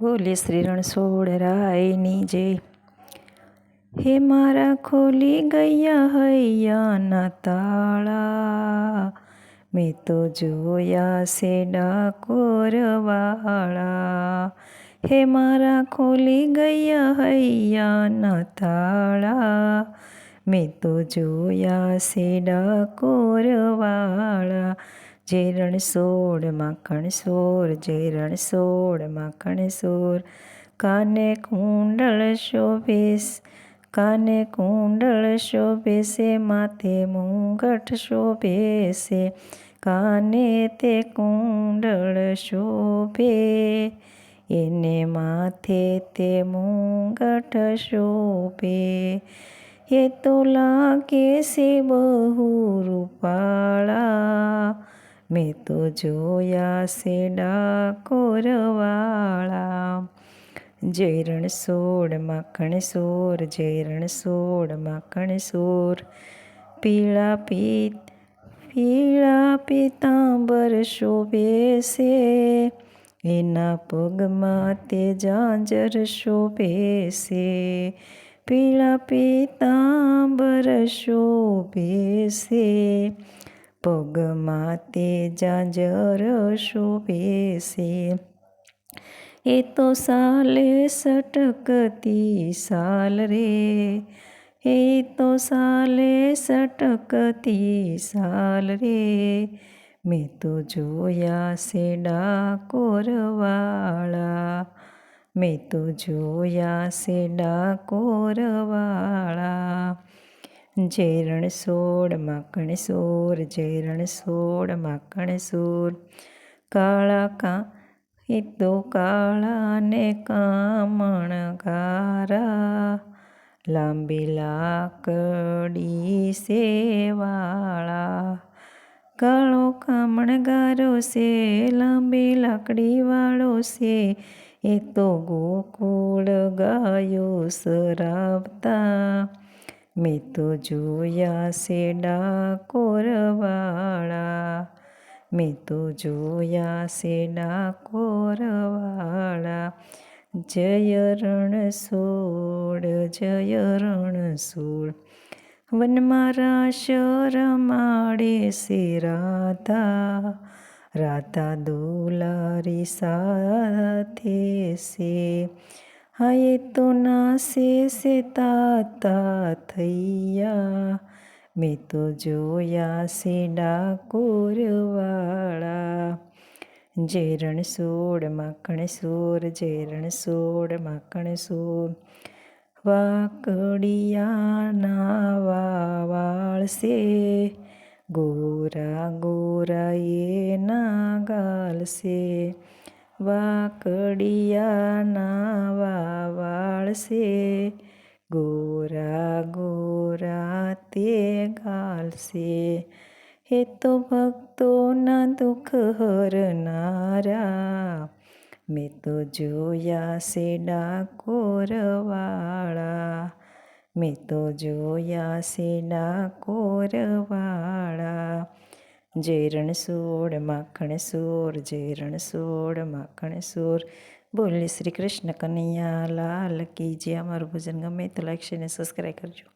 બોલે શ્રી રણછોડ રાયની જય હે મારા ખોલી ગયા હૈયાના તાળા, મેં તો જોયા છે ડાકોરવાળા. હે મારા ખોલી ગયા હૈયાના તાળા, મેં તો જોયા છે ડાકોરવાળા. જય રણછોડ માખણ સોર જય રણછોડ માખણ સોર કાને કુંડળ શોભેશ, કાને કુંડળ શોભેશે, માથે મુંગઠ શોભેશે. કાને તે કુંડળ શોભે, એને માથે તે મુંગઠ શોભે. એ તો લાગે છે બહુ રૂપાળા મેં તો જોયા છે ડાકોરવાળા જય રણછોડ માખણ સોર જય રણછોડ માખણ સોર. પીળા પીત, પીળા પીતાંબર શોભે છે. એના પગમાં તે જાંજર શોભે છે. પીળા પીતાંબર શોભે છે. પગમાં તે જાજર શોભે છે. એ તો સાલે સટકતી સાલ રે. એ તો સાલે સટકતી સાલ રે. મેં તો જોયા છે ડાકોરવાળા મેં તો જોયા છે ડાકોરવાળા જય રણછોડ માખણ સોર જય માખણ સોર. કાળા કા એ તો કાળા ને કામણ ગારા. લાંબી લાકડી સેવાળા. કાળો કામણ ગારો છે લાંબી લાકડી વાળો છે એ તો ગોકુળ ગાયો સરાવતા. મેં તો જોયા છે ડાકોરવાળા મેં તો જોયા છે ડાકોરવાળા જય રણછોડ જય રણછોડ વનમાં રાસ રમાડે છે રાધા. રાધા દુલારી સાથે છે. હાય તો ના શેષે તાતા થૈયા. મેં તો જોયા છે ડાકોરવાળા માકણ સોર જય રણછોડ માકણ સોર વાકડિયાના વાળશે ગોરા ગોરા એના ના ગાલશે વાકડિયાના છે ગોરા ગોરા તે ગાળશે હે તો ભક્તોના દુઃખ હરનારા મેં તો જોયા છે ડાકોરવાળા મેં તો જોયા છે ડાકોરવાળા જય રણછોડ માખણ સોર જય રણછોડ માખણ સોર બોલે શ્રી કૃષ્ણ કનૈયા લાલ કી જે અમારું ભજન ગમે તો લાઈક ને સબસ્ક્રાઈબ કરજો.